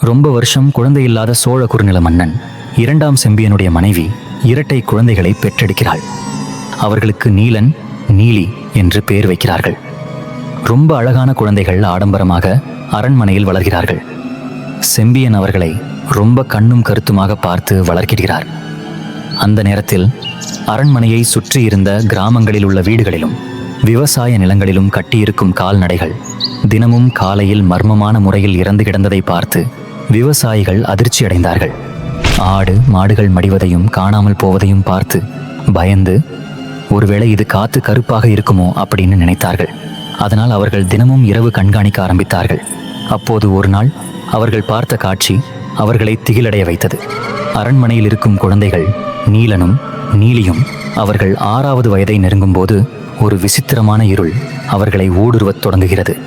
ரொம்ப வருஷம் குழந்தை இல்லாத சோழ குறுநில மன்னன் இரண்டாம் செம்பியனுடைய மனைவி இரட்டை குழந்தைகளை பெற்றெடுக்கிறாள். அவர்களுக்கு நீலன் நீலி என்று பெயர் வைக்கிறார்கள். ரொம்ப அழகான குழந்தைகள் ஆடம்பரமாக அரண்மனையில் வளர்கிறார்கள். செம்பியன் அவர்களை ரொம்ப கண்ணும் கருத்துமாக பார்த்து வளர்க்கிறார். அந்த நேரத்தில் அரண்மனையை சுற்றி இருந்த கிராமங்களில் உள்ள வீடுகளிலும் விவசாய நிலங்களிலும் கட்டியிருக்கும் கால்நடைகள் தினமும் காலையில் மர்மமான முறையில் இறந்து கிடந்ததை பார்த்து விவசாயிகள் அதிர்ச்சி அடைந்தார்கள். ஆடு மாடுகள் மடிவதையும் காணாமல் போவதையும் பார்த்து பயந்து ஒருவேளை இது காத்து கருப்பாக இருக்குமோ? அப்படின்னு நினைத்தார்கள். அதனால் அவர்கள் தினமும் இரவு கண்காணிக்க ஆரம்பித்தார்கள். அப்போது ஒரு நாள் அவர்கள் பார்த்த காட்சி அவர்களை திகிலடைய வைத்தது. அரண்மனையில் இருக்கும் குழந்தைகள் நீலனும் நீலியும் அவர்கள் ஆறாவது வயதை நெருங்கும்போது ஒரு விசித்திரமான இருள் அவர்களை ஊடுருவத் தொடங்குகிறது.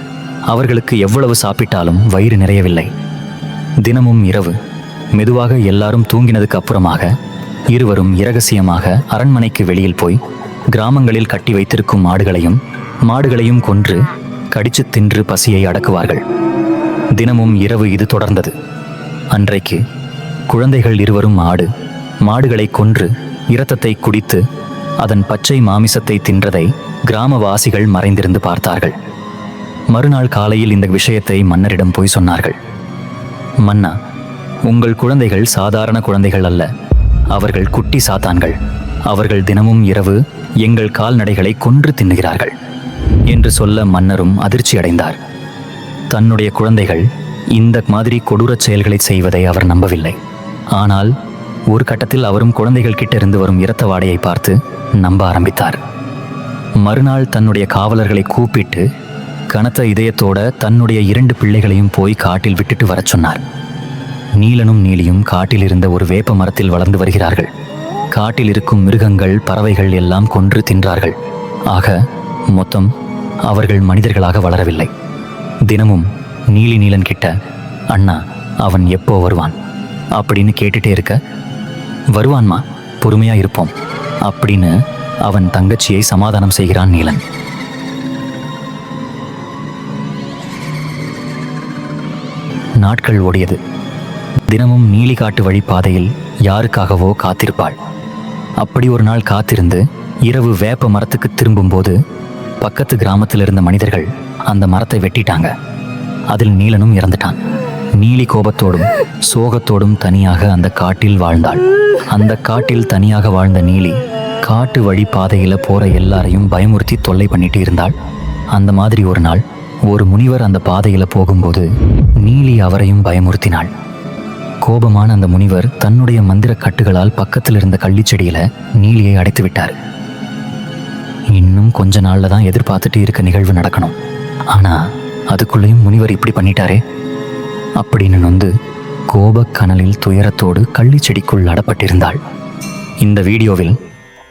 அவர்களுக்கு எவ்வளவு சாப்பிட்டாலும் வயிறு நிறையவில்லை. தினமும் இரவு மெதுவாக எல்லாரும் தூங்கினதுக்கு அப்புறமாக இருவரும் இரகசியமாக அரண்மனைக்கு வெளியில் போய் கிராமங்களில் கட்டி வைத்திருக்கும் மாடுகளையும் மாடுகளையும் கொன்று கடிச்சு தின்று பசியை அடக்குவார்கள். தினமும் இரவு இது தொடர்ந்தது. அன்றைக்கு குழந்தைகள் இருவரும் ஆடு மாடுகளை கொன்று இரத்தத்தை குடித்து அதன் பச்சை மாமிசத்தை தின்றதை கிராமவாசிகள் மறைந்திருந்து பார்த்தார்கள். மறுநாள் காலையில் இந்த விஷயத்தை மன்னரிடம் போய் சொன்னார்கள். மன்னா உங்கள் குழந்தைகள் சாதாரண குழந்தைகள் அல்ல. அவர்கள் குட்டி சாத்தான்கள். அவர்கள் தினமும் இரவு எங்கள் கால்நடைகளை கொன்று தின்னுகிறார்கள் என்று சொல்ல மன்னரும் அதிர்ச்சி அடைந்தார். தன்னுடைய குழந்தைகள் இந்த மாதிரி கொடூரச் செயல்களை செய்வதை அவர் நம்பவில்லை. ஆனால் ஒரு கட்டத்தில் அவரும் குழந்தைகள் கிட்ட இருந்து வரும் இரத்த வாடையை பார்த்து நம்ப ஆரம்பித்தார். மறுநாள் தன்னுடைய காவலர்களை கூப்பிட்டு கனத்த இதயத்தோட தன்னுடைய இரண்டு பிள்ளைகளையும் போய் காட்டில் விட்டுட்டு வரச் சொன்னார். நீலனும் நீலியும் காட்டில் இருந்த ஒரு வேப்ப மரத்தில் வளர்ந்து வருகிறார்கள். காட்டில் இருக்கும் மிருகங்கள் பறவைகள் எல்லாம் கொன்று தின்றார்கள். ஆக மொத்தம் அவர்கள் மனிதர்களாக வளரவில்லை. தினமும் நீலி நீலன் கிட்ட அண்ணா அவன் எப்போ வருவான்? அப்படின்னு கேட்டுட்டே இருக்க வருவான்மா பொறுமையா இருப்போம். அப்படின்னு அவன் தங்கச்சியை சமாதானம் செய்கிறான் நீலன். நாட்கள் ஓடியது. தினமும் நீலி காட்டு வழி பாதையில் யாருக்காகவோ காத்திருப்பாள். அப்படி ஒரு நாள் காத்திருந்து இரவு வேப்ப மரத்துக்கு திரும்பும்போது பக்கத்து கிராமத்தில் இருந்த மனிதர்கள் அந்த மரத்தை வெட்டிட்டாங்க. அதில் நீலனும் இறந்துட்டான். நீலி கோபத்தோடும் சோகத்தோடும் தனியாக அந்த காட்டில் வாழ்ந்தாள். அந்த காட்டில் தனியாக வாழ்ந்த நீலி காட்டு வழி பாதையில் போற எல்லாரையும் பயமுறுத்தி தொல்லை பண்ணிட்டு இருந்தாள். அந்த மாதிரி ஒரு நாள் ஒரு முனிவர் அந்த பாதையில் போகும்போது நீலி அவரையும் பயமுறுத்தினாள். கோபமான அந்த முனிவர் தன்னுடைய மந்திர கட்டுகளால் பக்கத்தில் இருந்த கள்ளிச்செடியில நீலியை அடைத்து விட்டார். இன்னும் கொஞ்ச நாள்ல தான் எதிர்பார்த்துட்டு இருக்க நிகழ்வு நடக்கணும். ஆனா அதுக்குள்ளேயும் முனிவர் இப்படி பண்ணிட்டாரே. அப்படின்னு நொந்து கோபக்கனலில் துயரத்தோடு கள்ளிச்செடிக்குள் அடப்பட்டிருந்தாள் இந்த வீடியோவில்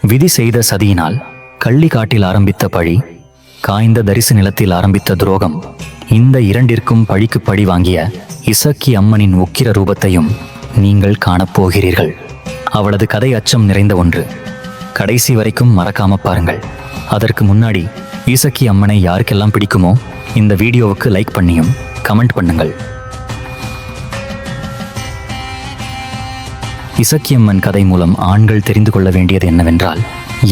விதி செய்த சதியினால் கள்ளி காட்டில் ஆரம்பித்த பழி காய்ந்த தரிசு நிலத்தில் ஆரம்பித்த துரோகம் இந்த இரண்டிற்கும் பழிக்கு பழி வாங்கிய இசக்கி அம்மனின் உக்கிர ரூபத்தையும் நீங்கள் காணப்போகிறீர்கள் அவளது கதை அச்சம் நிறைந்த ஒன்று. கடைசி வரைக்கும் மறக்காம பாருங்கள். அதற்கு முன்னாடி ஈசக்கி அம்மனை யாருக்கெல்லாம் பிடிக்குமோ இந்த வீடியோவுக்கு லைக் பண்ணியும் கமெண்ட் பண்ணுங்கள். இசக்கியம்மன் கதை மூலம் ஆண்கள் தெரிந்து கொள்ள வேண்டியது என்னவென்றால்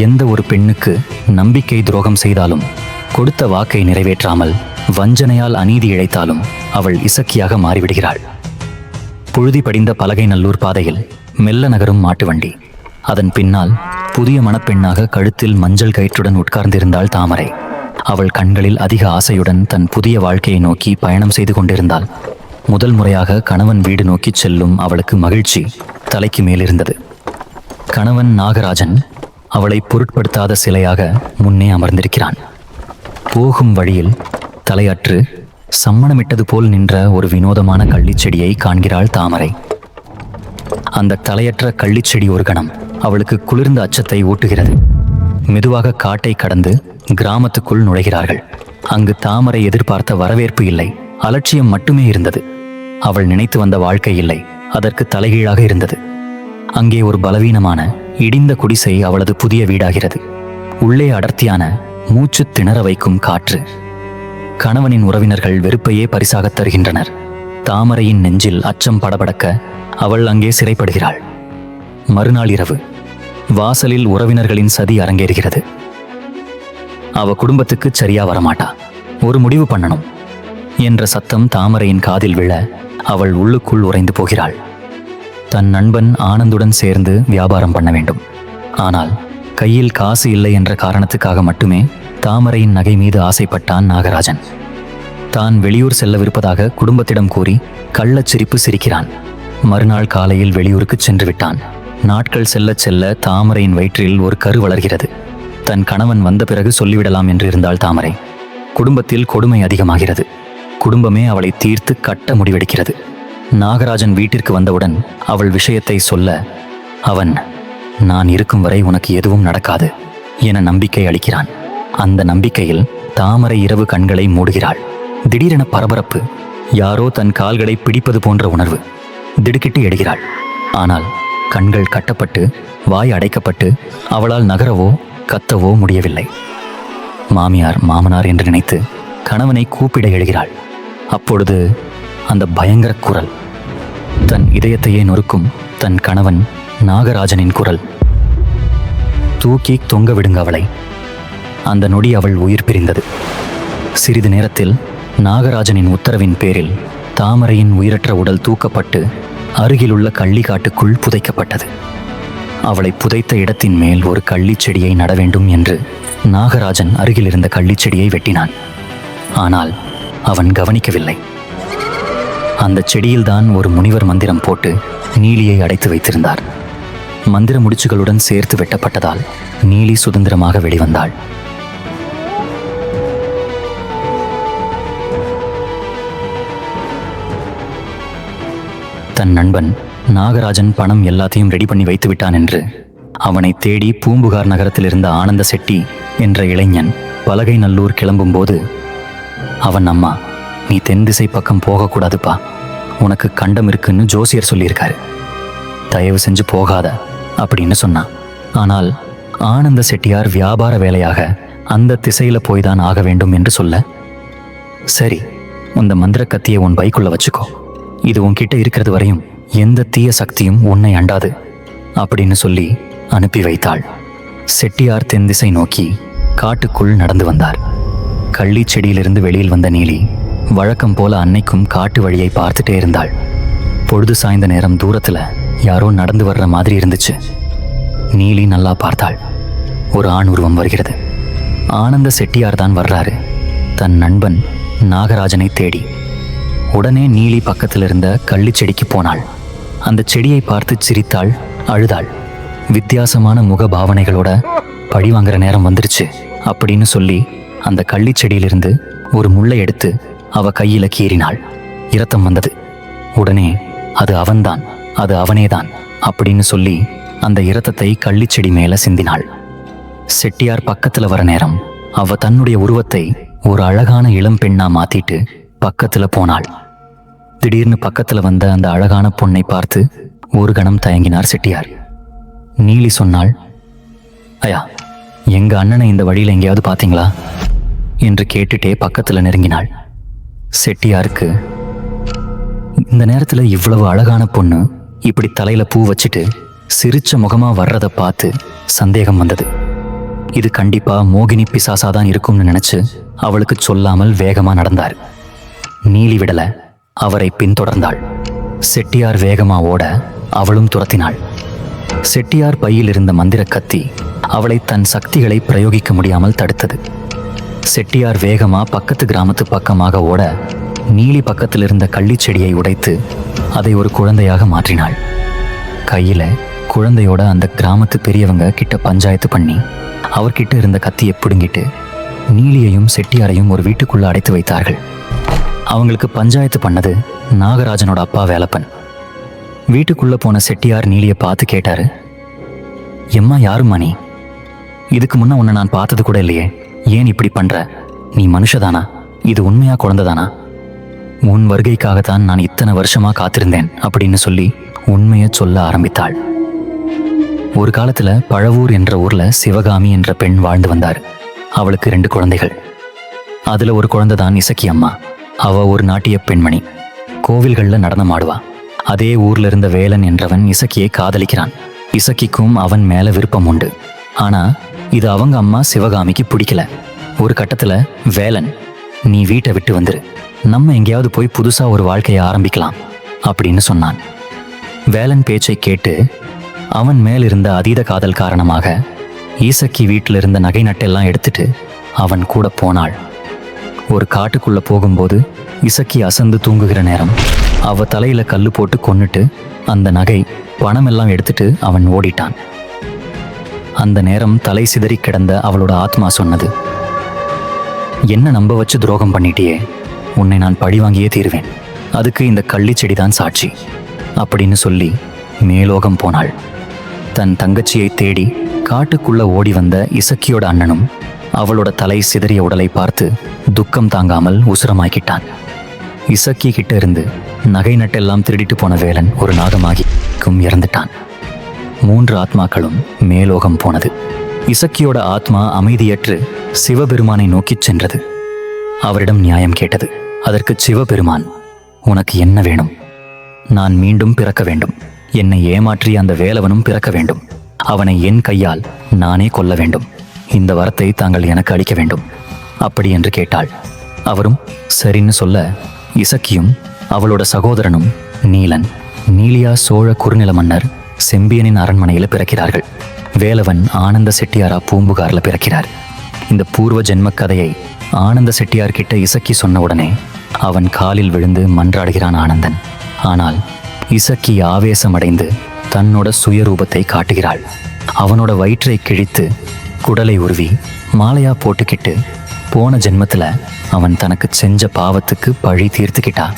எந்த ஒரு பெண்ணுக்கு நம்பிக்கை துரோகம் செய்தாலும் கொடுத்த வாக்கை நிறைவேற்றாமல் வஞ்சனையால் அநீதி இழைத்தாலும் அவள் இசக்கியாக மாறிவிடுகிறாள். புழுதி படிந்த பலகை நல்லூர் பாதையில் மெல்ல நகரும் மாட்டு வண்டி. அதன் பின்னால் புதிய மணப்பெண்ணாக கழுத்தில் மஞ்சள் கயிற்றுடன் உட்கார்ந்திருந்தாள் தாமரை. அவள் கண்களில் அதிக ஆசையுடன் தன் புதிய வாழ்க்கையை நோக்கி பயணம் செய்து கொண்டிருந்தாள். முதல் முறையாக கணவன் வீடு நோக்கிச் செல்லும் அவளுக்கு மகிழ்ச்சி தலைக்கு மேலிருந்தது. கணவன் நாகராஜன் அவளை பொருட்படுத்தாத சிலையாக முன்னே அமர்ந்திருக்கிறான். போகும் வழியில் தலையற்று சம்மணமிட்டது போல் நின்ற ஒரு வினோதமான கள்ளிச்செடியை காண்கிறாள் தாமரை. அந்த தலையற்ற கள்ளிச்செடி ஒரு கணம் அவளுக்கு குளிர்ந்த அச்சத்தை ஊட்டுகிறது. மெதுவாக காட்டை கடந்து கிராமத்துக்குள் நுழைகிறார்கள். அங்கு தாமரை எதிர்பார்த்த வரவேற்பு இல்லை. அலட்சியம் மட்டுமே இருந்தது. அவள் நினைத்து வந்த வாழ்க்கை இல்லை. அதற்கு தலைகீழாக இருந்தது. அங்கே ஒரு பலவீனமான இடிந்த குடிசை அவளது புதிய வீடாகிறது. உள்ளே அடர்த்தியான மூச்சு திணற வைக்கும் காற்று. கணவனின் உறவினர்கள் வெறுப்பையே பரிசாகத் தருகின்றனர். தாமரையின் நெஞ்சில் அச்சம் படபடக்க அவள் அங்கே சிறைப்படுகிறாள். மறுநாள் இரவு வாசலில் உறவினர்களின் சதி அரங்கேறுகிறது. அவ குடும்பத்துக்கு சரியா வரமாட்டா. ஒரு முடிவு பண்ணணும் என்ற சத்தம் தாமரையின் காதில் விழ அவள் உள்ளுக்குள் உறைந்து போகிறாள். தன் நண்பன் ஆனந்துடன் சேர்ந்து வியாபாரம் பண்ண வேண்டும். ஆனால் கையில் காசு இல்லை என்ற காரணத்துக்காக மட்டுமே தாமரையின் நகை மீது ஆசைப்பட்டான் நாகராஜன். தான் வெளியூர் செல்லவிருப்பதாக குடும்பத்திடம் கூறி கள்ளச் சிரிப்பு சிரிக்கிறான். மறுநாள் காலையில் வெளியூருக்கு சென்று விட்டான். நாட்கள் செல்லச் செல்ல தாமரையின் வயிற்றில் ஒரு கரு வளர்கிறது. தன் கணவன் வந்த பிறகு சொல்லிவிடலாம் என்று இருந்தாள் தாமரை. குடும்பத்தில் கொடுமை அதிகமாகிறது. குடும்பமே அவளை தீர்த்து கட்ட முடிவெடுக்கிறது. நாகராஜன் வீட்டிற்கு வந்தவுடன் அவள் விஷயத்தை சொல்ல அவன் நான் இருக்கும் வரை உனக்கு எதுவும் நடக்காது என நம்பிக்கை அளிக்கிறான். அந்த நம்பிக்கையில் தாமரை இரவு கண்களை மூடுகிறாள். திடீரென பரபரப்பு யாரோ தன் கால்களை பிடிப்பது போன்ற உணர்வு திடுக்கிட்டு எடுகிறாள் ஆனால் கண்கள் கட்டப்பட்டு வாய் அடைக்கப்பட்டு அவளால் நகரவோ கத்தவோ முடியவில்லை. மாமியார் மாமனார் என்று நினைத்து கணவனை கூப்பிட எழுகிறாள். அப்பொழுது அந்த பயங்கர குரல் தன் இதயத்தையே நொறுக்கும் தன் கணவன் நாகராஜனின் குரல். தூக்கி தொங்க விடுங்க அவளை. அந்த நொடி அவள் உயிர் பிரிந்தது. சிறிது நேரத்தில் நாகராஜனின் உத்தரவின் பேரில் தாமரையின் உயிரற்ற உடல் தூக்கப்பட்டு அருகிலுள்ள கள்ளிக்காட்டுக்குள் புதைக்கப்பட்டது. அவளை புதைத்த இடத்தின் மேல் ஒரு கள்ளிச் செடியை நட வேண்டும் என்று நாகராஜன் அருகில் இருந்த கள்ளிச் செடியை வெட்டினான். ஆனால் அவன் கவனிக்கவில்லை. அந்த செடியில்தான் ஒரு முனிவர் மந்திரம் போட்டு நீலியை அடைத்து வைத்திருந்தார். மந்திர முடிச்சுகளுடன் சேர்த்து வெட்டப்பட்டதால் நீலி சுதந்திரமாக வெளிவந்தாள். தன் நண்பன் நாகராஜன் பணம் எல்லாத்தையும் ரெடி பண்ணி வைத்து விட்டான் என்று அவனை தேடி பூம்புகார் நகரத்தில் இருந்த ஆனந்த செட்டி என்ற இளைஞன் பலகை நல்லூர் கிளம்பும்போது அவன் அம்மா நீ தென் திசை பக்கம் போகக்கூடாதுப்பா. உனக்கு கண்டம் இருக்குன்னு ஜோசியர் சொல்லியிருக்காரு. தயவு செஞ்சு போகாத. அப்படின்னு சொன்னான். ஆனால் ஆனந்த செட்டியார் வியாபார வேலையாக அந்த திசையில போய்தான் ஆக வேண்டும் என்று சொல்ல சரி உந்த மந்திர கத்தியை உன் பைக்குள்ள வச்சுக்கோ. இது உன்கிட்ட இருக்கிறது வரையும் எந்த தீய சக்தியும் உன்னை அண்டாது அப்படின்னு சொல்லி அனுப்பி வைத்தாள். செட்டியார் தென் திசை நோக்கி காட்டுக்குள் நடந்து வந்தார். கள்ளி செடியிலிருந்து வெளியில் வந்த நீலி வழக்கம் போல அன்னைக்கும் காட்டு வழியை பார்த்துட்டே இருந்தாள். பொழுது சாய்ந்த நேரம் தூரத்துல யாரோ நடந்து வர்ற மாதிரி இருந்துச்சு. நீலி நல்லா பார்த்தாள். ஒரு ஆண் உருவம் வருகிறது. ஆனந்த செட்டியார் தான் வர்றாரு. தன் நண்பன் நாகராஜனை தேடி. உடனே நீலி பக்கத்தில் இருந்த கள்ளி செடிக்கு போனாள். அந்த செடியை பார்த்து சிரித்தாள் அழுதாள். வித்தியாசமான முக பாவனைகளோட பழி வாங்குற நேரம் வந்துருச்சு அப்படின்னு சொல்லி அந்த கள்ளி செடியிலிருந்து ஒரு முள்ளை எடுத்து அவ கையில கீறினாள். இரத்தம் வந்தது. உடனே அது அவன்தான். அது அவனேதான் அப்படின்னு சொல்லி அந்த இரத்தத்தை கள்ளிச்செடி மேல சிந்தினாள். செட்டியார் பக்கத்துல வர நேரம் அவ தன்னுடைய உருவத்தை ஒரு அழகான இளம் பெண்ணா மாத்திட்டு பக்கத்துல போனாள். திடீர்னு பக்கத்துல வந்த அந்த அழகான பொண்ணை பார்த்து ஒரு கணம் தயங்கினார் செட்டியார். நீலி சொன்னாள் ஐயா எங்க அண்ணனை இந்த வழியில எங்கேயாவது பாத்தீங்களா? என்று கேட்டுட்டே பக்கத்துல நெருங்கினாள். செட்டியாருக்கு இந்த நேரத்துல இவ்வளவு அழகான பொண்ணு இப்படி தலையில பூ வச்சுட்டு சிரிச்ச முகமா வர்றத பார்த்து சந்தேகம் வந்தது. இது கண்டிப்பா மோகினி பிசாசா தான் இருக்கும்னு நினைச்சு அவளுக்கு சொல்லாமல் வேகமா நடந்தார். நீலி விடல அவரை பின்தொடர்ந்தாள். செட்டியார் வேகமா ஓட அவளும் துரத்தினாள். செட்டியார் பையில் இருந்த மந்திர கத்தி அவளை தன் சக்திகளை பிரயோகிக்க முடியாமல் தடுத்தது. செட்டியார் வேகமா பக்கத்து கிராமத்து பக்கமாக ஓட நீலி பக்கத்தில் இருந்த கள்ளிச் செடியை உடைத்து அதை ஒரு குழந்தையாக மாற்றினாள். கையில குழந்தையோட அந்த கிராமத்து பெரியவங்க கிட்ட பஞ்சாயத்து பண்ணி அவர்கிட்ட இருந்த கத்தியை பிடுங்கிட்டு நீலியையும் செட்டியாரையும் ஒரு வீட்டுக்குள்ள அடைத்து வைத்தார்கள். அவங்களுக்கு பஞ்சாயத்து பண்ணது நாகராஜனோட அப்பா வேலப்பன். வீட்டுக்குள்ள போன செட்டியார் நீலியை பார்த்து கேட்டாரு எம்மா யாரும்மா நீ? இதுக்கு முன்ன உன்னை நான் பார்த்தது கூட இல்லையே. ஏன் இப்படி பண்ற? நீ மனுஷதானா? இது உண்மையா குழந்தைதானா? உன் வருகைக்காகத்தான் நான் இத்தனை வருஷமா காத்திருந்தேன் அப்படின்னு சொல்லி உண்மையை சொல்ல ஆரம்பித்தாள். ஒரு காலத்துல பழவூர் என்ற ஊர்ல சிவகாமி என்ற பெண் வாழ்ந்து வந்தார். அவளுக்கு ரெண்டு குழந்தைகள். அதுல ஒரு குழந்தை தான் இசக்கி அம்மா அவ ஒரு நாட்டிய பெண்மணி. கோவில்கள்ல நடனம் ஆடுவா. அதே ஊர்ல இருந்த வேலன் என்றவன் இசக்கியை காதலிக்கிறான். இசக்கிக்கும் அவன் மேல விருப்பம் உண்டு. ஆனா இது அவங்க அம்மா சிவகாமிக்கு பிடிக்கல. ஒரு கட்டத்துல வேலன் நீ வீட்டை விட்டு வந்துரு. நம்ம எங்கேயாவது போய் புதுசாக ஒரு வாழ்க்கையை ஆரம்பிக்கலாம் அப்படின்னு சொன்னான். வேலன் பேச்சை கேட்டு அவன் மேல் இருந்த அதீத காதல் காரணமாக ஈசக்கி வீட்டில் இருந்த நகை நட்டெல்லாம் எடுத்துட்டு அவன் கூட போனாள். ஒரு காட்டுக்குள்ளே போகும்போது இசக்கி அசந்து தூங்குகிற நேரம் அவ தலையில கல் போட்டு கொன்னுட்டு அந்த நகை பணமெல்லாம் எடுத்துட்டு அவன் ஓடிட்டான். அந்த நேரம் தலை சிதறி கிடந்த அவளோட ஆத்மா சொன்னது என்ன நம்ப வச்சு துரோகம் பண்ணிட்டியே? உன்னை நான் பழி வாங்கியே தீருவேன். அதுக்கு இந்த கள்ளிச்செடி செடிதான் சாட்சி. அப்படின்னு சொல்லி மேலோகம் போனாள். தன் தங்கச்சியை தேடி காட்டுக்குள்ள ஓடி வந்த இசக்கியோட அண்ணனும் அவளோட தலை சிதறிய உடலை பார்த்து துக்கம் தாங்காமல் உசுரமாக்கிட்டான். இசக்கி கிட்ட இருந்து நகை நட்டெல்லாம் திருடிட்டு போன வேலன் ஒரு நாகமாகி கும் இறந்துட்டான். மூன்று ஆத்மாக்களும் மேலோகம் போனது. இசக்கியோட ஆத்மா அமைதியற்று சிவபெருமானை நோக்கிச் சென்றது. அவரிடம் நியாயம் கேட்டது. அதற்கு சிவபெருமான் உனக்கு என்ன வேணும்? நான் மீண்டும் பிறக்க வேண்டும். என்னை ஏமாற்றிய அந்த வேலவனும் பிறக்க வேண்டும். அவனை என் கையால் நானே கொல்ல வேண்டும். இந்த வரத்தை தாங்கள் எனக்கு அளிக்க வேண்டும். அப்படி என்று கேட்டாள். அவரும் சரின்னு சொல்ல இசக்கியும் அவளோட சகோதரனும் நீலன் நீலியா சோழ குறுநில மன்னர் செம்பியனின் அரண்மனையில் பிறக்கிறார்கள். வேலவன் ஆனந்த செட்டியாரா பூம்புகார்ல பிறக்கிறார். இந்த பூர்வ ஜென்ம கதையை ஆனந்த செட்டியார் கிட்ட இசக்கி சொன்ன உடனே அவன் காலில் விழுந்து மன்றாடுகிறான் ஆனந்தன். ஆனால் இசக்கி ஆவேசமடைந்து தன்னோட சுயரூபத்தை காட்டுகிறாள். அவனோட வயிற்றை கிழித்து குடலை உருவி மாலையா போட்டுக்கிட்டு போன ஜென்மத்தில் அவன் தனக்கு செஞ்ச பாவத்துக்கு பழி தீர்த்துக்கிட்டா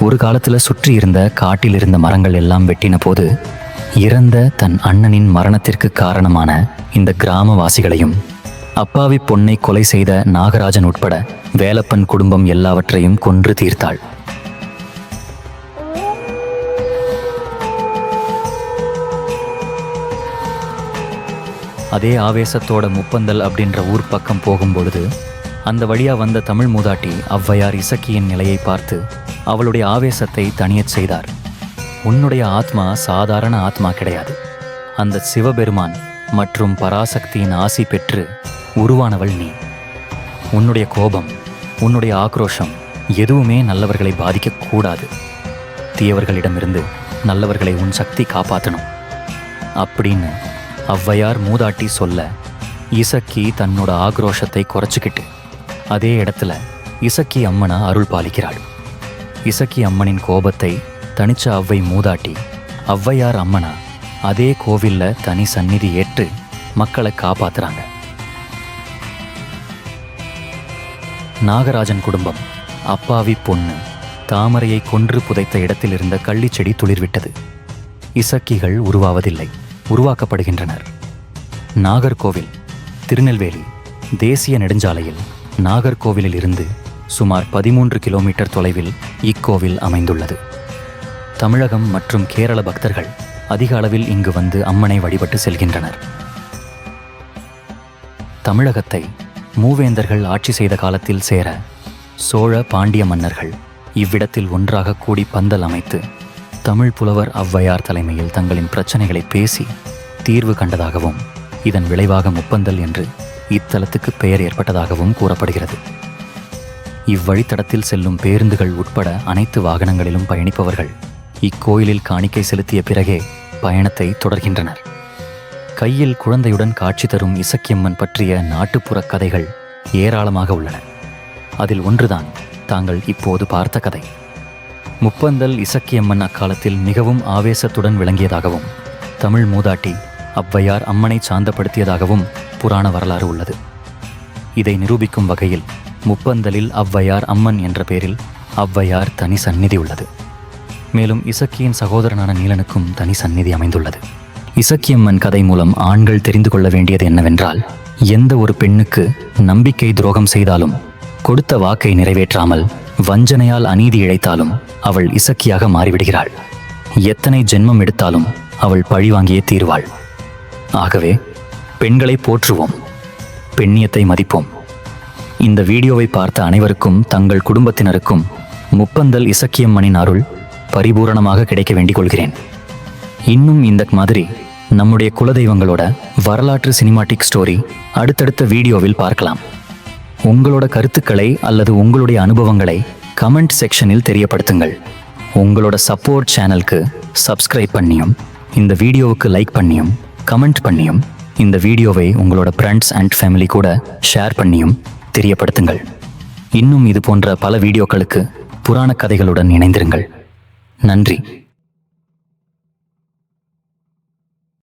ஒரு காலத்தில் சுற்றி இருந்த காட்டில் இருந்த மரங்கள் எல்லாம் வெட்டின போது இறந்த தன் அண்ணனின் மரணத்திற்கு காரணமான இந்த கிராமவாசிகளையும் அப்பாவி பொன்னை கொலை செய்த நாகராஜன் உட்பட வேலப்பன் குடும்பம் எல்லாவற்றையும் கொன்று தீர்த்தாள். அதே ஆவேசத்தோட முப்பந்தல் அப்படின்ற ஊர் பக்கம் போகும்பொழுது அந்த வழியா வந்த தமிழ் மூதாட்டி ஔவையார் இசக்கியின் நிலையை பார்த்து அவளுடைய ஆவேசத்தை தணியச் செய்தார். உன்னுடைய ஆத்மா சாதாரண ஆத்மா கிடையாது. அந்த சிவபெருமான் மற்றும் பராசக்தியின் ஆசி பெற்று உருவானவள் நீ. உன்னுடைய கோபம் உன்னுடைய ஆக்ரோஷம் எதுவுமே நல்லவர்களை பாதிக்கக்கூடாது தீயவர்களிடமிருந்து நல்லவர்களை உன் சக்தி காப்பாற்றணும். அப்படின்னு ஔவையார் மூதாட்டி சொல்ல இசக்கி தன்னோட ஆக்ரோஷத்தை குறைச்சிக்கிட்டு அதே இடத்துல இசக்கி அம்மனா அருள் பாலிக்கிறாள். இசக்கி அம்மனின் கோபத்தை தனிச்ச ஔவை மூதாட்டி ஔவையார் அம்மனா அதே கோவில்ல தனி சந்நிதி ஏற்று மக்களை காப்பாத்துறாங்க. நாகராஜன் குடும்பம் அப்பாவி பொண்ணு தாமரையை கொன்று புதைத்த இடத்தில் இருந்த கள்ளிச்செடி துளிர்விட்டது. இசக்கிகள் உருவாவதில்லை உருவாக்கப்படுகின்றனர். நாகர்கோவில் திருநெல்வேலி தேசிய நெடுஞ்சாலையில் நாகர்கோவிலில் இருந்து சுமார் பதிமூன்று கிலோமீட்டர் தொலைவில் இக்கோவில் அமைந்துள்ளது. தமிழகம் மற்றும் கேரள பக்தர்கள் அதிக அளவில் இங்கு வந்து அம்மனை வழிபட்டு செல்கின்றனர். தமிழகத்தை மூவேந்தர்கள் ஆட்சி செய்த காலத்தில் சேர சோழ பாண்டிய மன்னர்கள் இவ்விடத்தில் ஒன்றாக கூடி பந்தல் அமைத்து தமிழ் புலவர் ஔவையார் தலைமையில் தங்களின் பிரச்சனைகளை பேசி தீர்வு கண்டதாகவும் இதன் விளைவாக முப்பந்தல் என்று இத்தலத்துக்கு பெயர் ஏற்பட்டதாகவும் கூறப்படுகிறது. இவ்வழித்தடத்தில் செல்லும் பேருந்துகள் உட்பட அனைத்து வாகனங்களிலும் பயணிப்பவர்கள் இக்கோயிலில் காணிக்கை செலுத்திய பிறகே பயணத்தை தொடர்கின்றனர். கையில் குழந்தையுடன் காட்சி தரும் இசக்கியம்மன் பற்றிய நாட்டுப்புற கதைகள் ஏராளமாக உள்ளன. அதில் ஒன்றுதான் தாங்கள் இப்போது பார்த்த கதை. முப்பந்தல் இசக்கியம்மன் அக்காலத்தில் மிகவும் ஆவேசத்துடன் விளங்கியதாகவும் தமிழ் மூதாட்டி அவ்வையார் அம்மனை சாந்தப்படுத்தியதாகவும் புராண வரலாறு உள்ளது. இதை நிரூபிக்கும் வகையில் முப்பந்தலில் ஔவையார் அம்மன் என்ற பெயரில் ஔவையார் தனி சந்நிதி உள்ளது. மேலும் இசக்கியின் சகோதரனான நீலனுக்கும் தனி சந்நிதி அமைந்துள்ளது. இசக்கியம்மன் கதை மூலம் ஆண்கள் தெரிந்து கொள்ள வேண்டியது என்னவென்றால் எந்த ஒரு பெண்ணுக்கு நம்பிக்கை துரோகம் செய்தாலும் கொடுத்த வாக்கை நிறைவேற்றாமல் வஞ்சனையால் அநீதி இழைத்தாலும் அவள் இசக்கியாக மாறிவிடுகிறாள். எத்தனை ஜென்மம் எடுத்தாலும் அவள் பழி வாங்கியே தீர்வாள். ஆகவே பெண்களை போற்றுவோம் பெண்ணியத்தை மதிப்போம். இந்த வீடியோவை பார்த்த அனைவருக்கும் தங்கள் குடும்பத்தினருக்கும் முப்பந்தல் இசக்கியம்மனின் அருள் பரிபூரணமாக கிடைக்க வேண்டிக் கொள்கிறேன் இன்னும் இந்த மாதிரி நம்முடைய குலதெய்வங்களோட வரலாற்று சினிமாட்டிக் ஸ்டோரி அடுத்தடுத்த வீடியோவில் பார்க்கலாம். உங்களோட கருத்துக்களை அல்லது உங்களுடைய அனுபவங்களை கமெண்ட் செக்ஷனில் தெரியப்படுத்துங்கள். உங்களோட சப்போர்ட் சேனலுக்கு சப்ஸ்கிரைப் பண்ணியும் இந்த வீடியோவுக்கு லைக் பண்ணியும் கமெண்ட் பண்ணியும் இந்த வீடியோவை உங்களோட ஃப்ரெண்ட்ஸ் அண்ட் ஃபேமிலி கூட ஷேர் பண்ணியும் தெரியப்படுத்துங்கள். இன்னும் இது போன்ற பல வீடியோக்களுக்கு புராண கதைகளுடன் இணைந்திருங்கள். நன்றி.